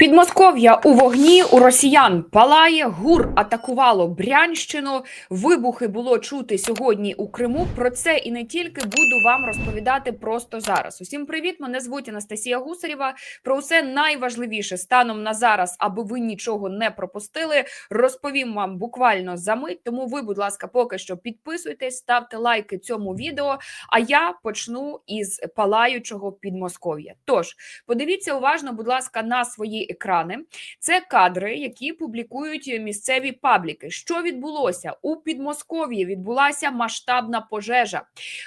Підмосков'я у вогні у росіян палає, гур атакувало Брянщину. Вибухи було чути сьогодні у Криму. Про це і не тільки буду вам розповідати просто зараз. Усім привіт! Мене звуть Анастасія Гусарєва. Про усе найважливіше станом на зараз, аби ви нічого не пропустили. Розповім вам буквально за мить. Тому ви, будь ласка, поки що підписуйтесь, ставте лайки цьому відео. А я почну із палаючого Підмосков'я. Тож подивіться уважно, будь ласка, на свої екрани. Це кадри, які публікують місцеві пабліки. Що відбулося у Підмосков'ї? Відбулася масштабна пожежа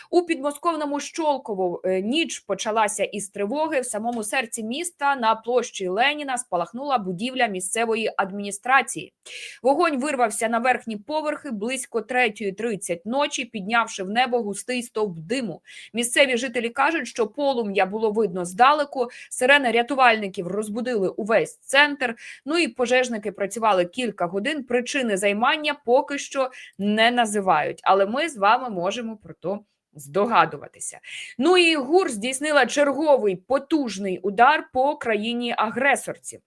у підмосковному Щолково. е, Ніч почалася із тривоги. В самому серці міста на площі Леніна спалахнула будівля місцевої адміністрації. Вогонь вирвався на верхні поверхи близько 3.30 ночі, піднявши в небо густий стовп диму. Місцеві жителі кажуть, що полум'я було видно здалеку. Сирени рятувальників розбудили увесь центр. Ну і пожежники працювали кілька годин. Причини займання поки що не називають, але ми з вами можемо про то. Здогадуватися. Ну і ГУР здійснила черговий потужний удар по країні агресорці.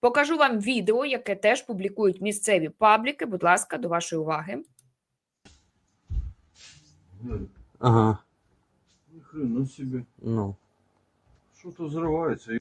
Покажу вам відео, яке теж публікують місцеві пабліки. Будь ласка, до вашої уваги. Ага, ни хрена себе. ну. Что-то взрывается.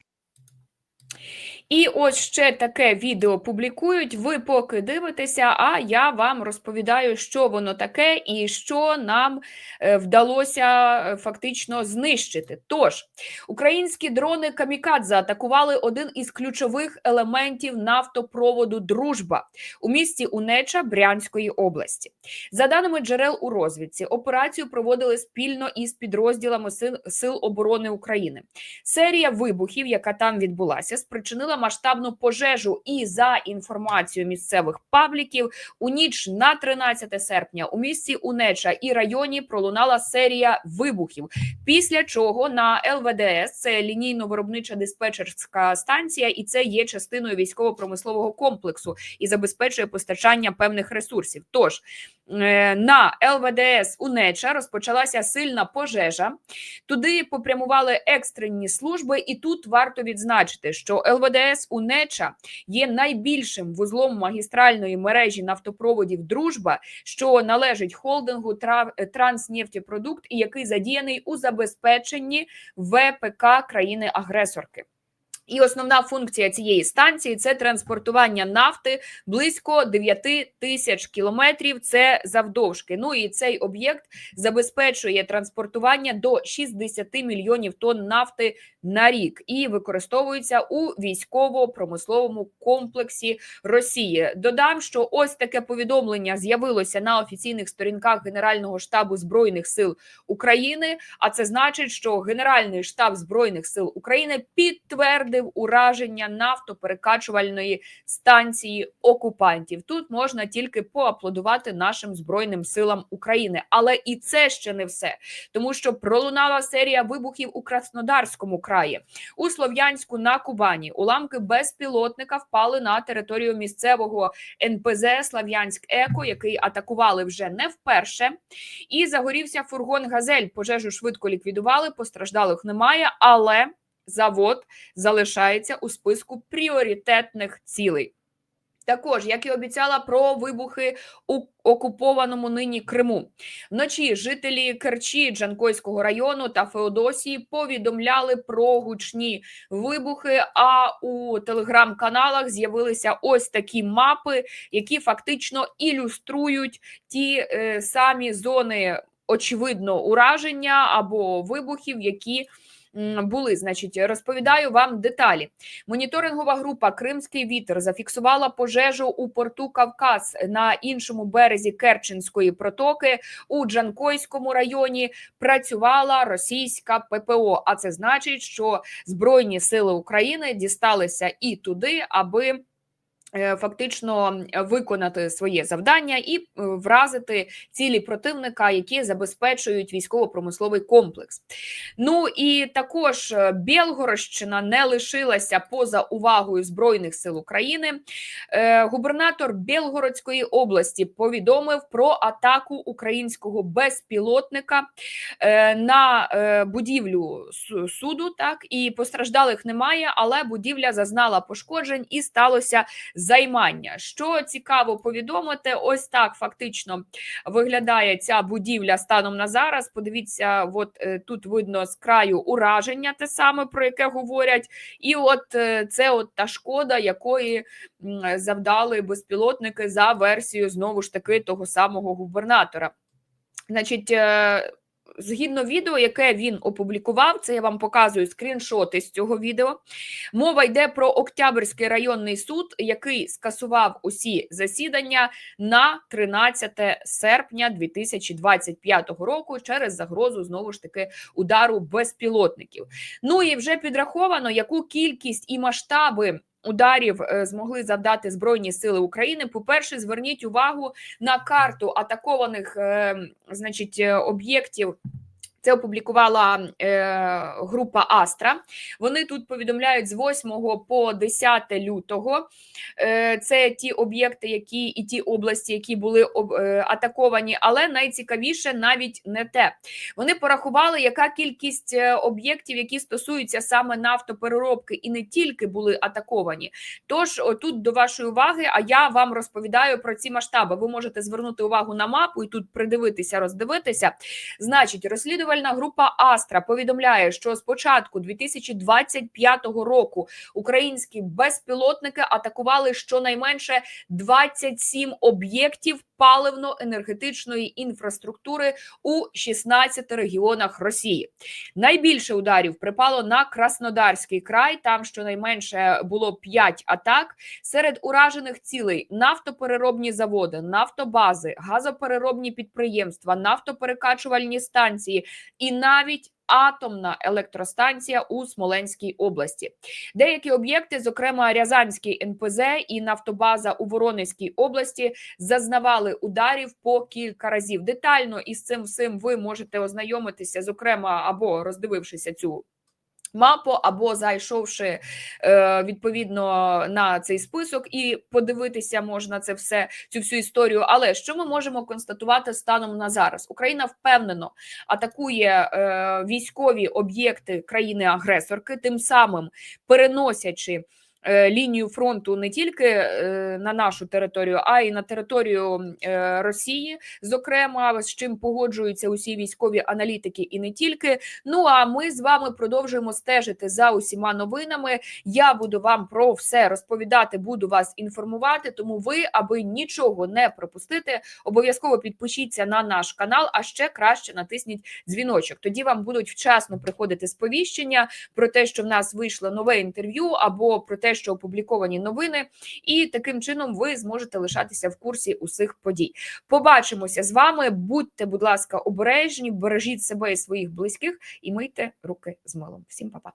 І ось ще таке відео публікують. Ви поки дивитеся, а я вам розповідаю, що воно таке і що нам е, вдалося е, фактично знищити. Тож, українські дрони Камікадзе атакували один із ключових елементів нафтопроводу Дружба у місті Унеча Брянської області. За даними джерел у розвідці, операцію проводили спільно із підрозділами сил, сил оборони України. Серія вибухів, яка там відбулася, спричинила масштабну пожежу. І за інформацією місцевих пабліків, у ніч на 13 серпня у місті Унеча і районі пролунала серія вибухів. Після чого на ЛВДС це лінійно-виробнича диспетчерська станція, і це є частиною військово-промислового комплексу і забезпечує постачання певних ресурсів. Тож е, на ЛВДС Унеча розпочалася сильна пожежа. Туди попрямували екстрені служби, і тут варто відзначити, що ЛВДС Унеча є найбільшим вузлом магістральної мережі нафтопроводів Дружба, що належить холдингу «Тра- Транснефтепродукт і який задіяний у забезпеченні ВПК країни-агресорки. І основна функція цієї станції це транспортування нафти близько 9 тисяч кілометрів. Це завдовжки. Ну і цей об'єкт забезпечує транспортування до 60 мільйонів тонн нафти на рік і використовується у військово-промисловому комплексі Росії. Додам, що ось таке повідомлення з'явилося на офіційних сторінках Генерального штабу збройних сил України. А це значить, що Генеральний штаб збройних сил України підтвердив ураження нафтоперекачувальної станції окупантів. Тут можна тільки поаплодувати нашим збройним силам України, але і це ще не все, тому що пролунала серія вибухів у Краснодарському краї, у Слов'янську на Кубані. Уламки безпілотника впали на територію місцевого НПЗ Слав'янськ Еко, який атакували вже не вперше. І загорівся фургон Газель. Пожежу швидко ліквідували, постраждалих немає, але завод залишається у списку пріоритетних цілей. Також, як і обіцяла, про вибухи у окупованому нині Криму. Вночі жителі Керчі, Джанкойського району та Феодосії повідомляли про гучні вибухи. А у телеграм-каналах з'явилися ось такі мапи, які фактично ілюструють ті е, самі зони очевидно ураження або вибухів, які були. Значить, розповідаю вам деталі. Моніторингова група Кримський вітер зафіксувала пожежу у порту Кавказ на іншому березі Керченської протоки у Джанкойському районі. Працювала російська ППО. А це значить, що Збройні сили України дісталися і туди, аби фактично е, виконати своє завдання і е, вразити цілі противника, які забезпечують військово-промисловий комплекс. Ну і також е, Білгородщина не лишилася поза увагою Збройних сил України. Е, Губернатор Білгородської області повідомив про атаку українського безпілотника е, на е, будівлю суду. Так і постраждалих немає, але будівля зазнала пошкоджень і сталося займання. Що цікаво повідомити, ось так фактично виглядає ця будівля станом на зараз. Подивіться, от е, тут видно з краю ураження, те саме про яке говорять, і от е, це от та шкода, якої завдали безпілотники за версією знову ж таки того самого губернатора. Значить, е, згідно відео, яке він опублікував, це я вам показую скріншоти з цього відео. Мова йде про Октябрьський районний суд, який скасував усі засідання на 13 серпня 2025 року через загрозу знову ж таки удару безпілотників. Ну і вже підраховано, яку кількість і масштаби. Ударів е, змогли завдати Збройні Сили України. По-перше, зверніть увагу на карту атакованих, е, значить, е, об'єктів. Це опублікувала е, група Астра. Вони тут повідомляють з 8 по 10 лютого. Е, це ті об'єкти, які і ті області, які були е, атаковані. Але найцікавіше навіть не те. Вони порахували, яка кількість е, об'єктів, які стосуються саме нафтопереробки, і не тільки були атаковані. Тож, тут до вашої уваги, а я вам розповідаю про ці масштаби. Ви можете звернути увагу на мапу і тут придивитися, роздивитися. Значить, розслідувальна група Астра повідомляє, що з початку 2025 року українські безпілотники атакували щонайменше 27 об'єктів паливно-енергетичної інфраструктури у 16 регіонах Росії. Найбільше ударів припало на Краснодарський край. Там щонайменше було 5 атак. Серед уражених цілей нафтопереробні заводи, нафтобази, газопереробні підприємства, нафтоперекачувальні станції і навіть атомна електростанція у Смоленській області. Деякі об'єкти, зокрема Рязанський НПЗ і нафтобаза у Воронезькій області, зазнавали ударів по кілька разів. Детально із цим всім ви можете ознайомитися, зокрема, або роздивившися цю. Мапу або зайшовши е, відповідно на цей список, і подивитися можна це все, цю всю історію. Але що ми можемо констатувати станом на зараз? Україна впевнено атакує е, військові об'єкти країни-агресорки, тим самим переносячи лінію фронту не тільки е, на нашу територію, а й на територію е, Росії, зокрема, з чим погоджуються усі військові аналітики, і не тільки. Ну а ми з вами продовжуємо стежити за усіма новинами. Я буду вам про все розповідати, буду вас інформувати. Тому ви, аби нічого не пропустити, обов'язково підпишіться на наш канал, а ще краще натисніть дзвіночок. Тоді вам будуть вчасно приходити сповіщення про те, що в нас вийшло нове інтерв'ю, або про те, що опубліковані новини, і таким чином ви зможете лишатися в курсі усіх подій. Побачимося з вами. Будьте, будь ласка, обережні, бережіть себе і своїх близьких і мийте руки з милом. Всім па-па.